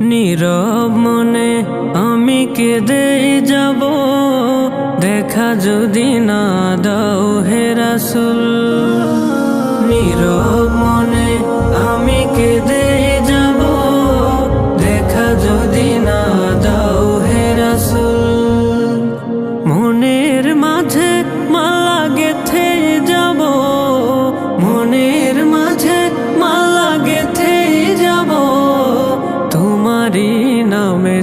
নীরব মনে আমি কেঁদে যাব। দেখা যদি না দাও হে রাসুল। নীরব মনে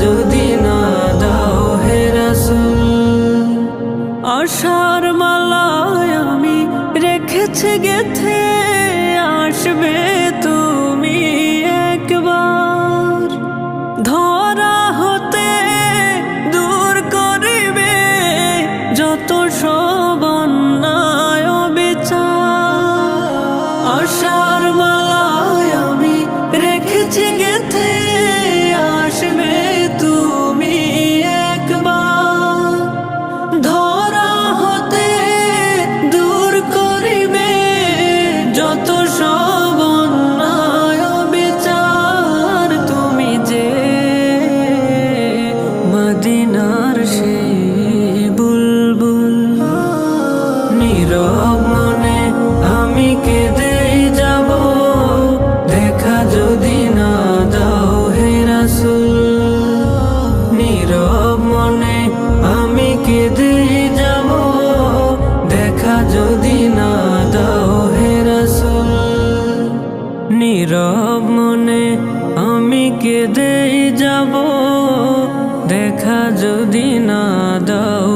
যদি না দাও হে রাসুল আশার মালায় আমি রেখেছি গেথে আসবে মদিনার সেই বুলবুল। নীরব মনে আমি কেঁদে যাব। দেখা যদি না দাও হে রাসুল। নীরব মনে আমি কেঁদে যাব। দেখা যদি না দাও হে রাসুল। নীরব মনে আমি কেঁদে যাব। দেখা যদি না দাও।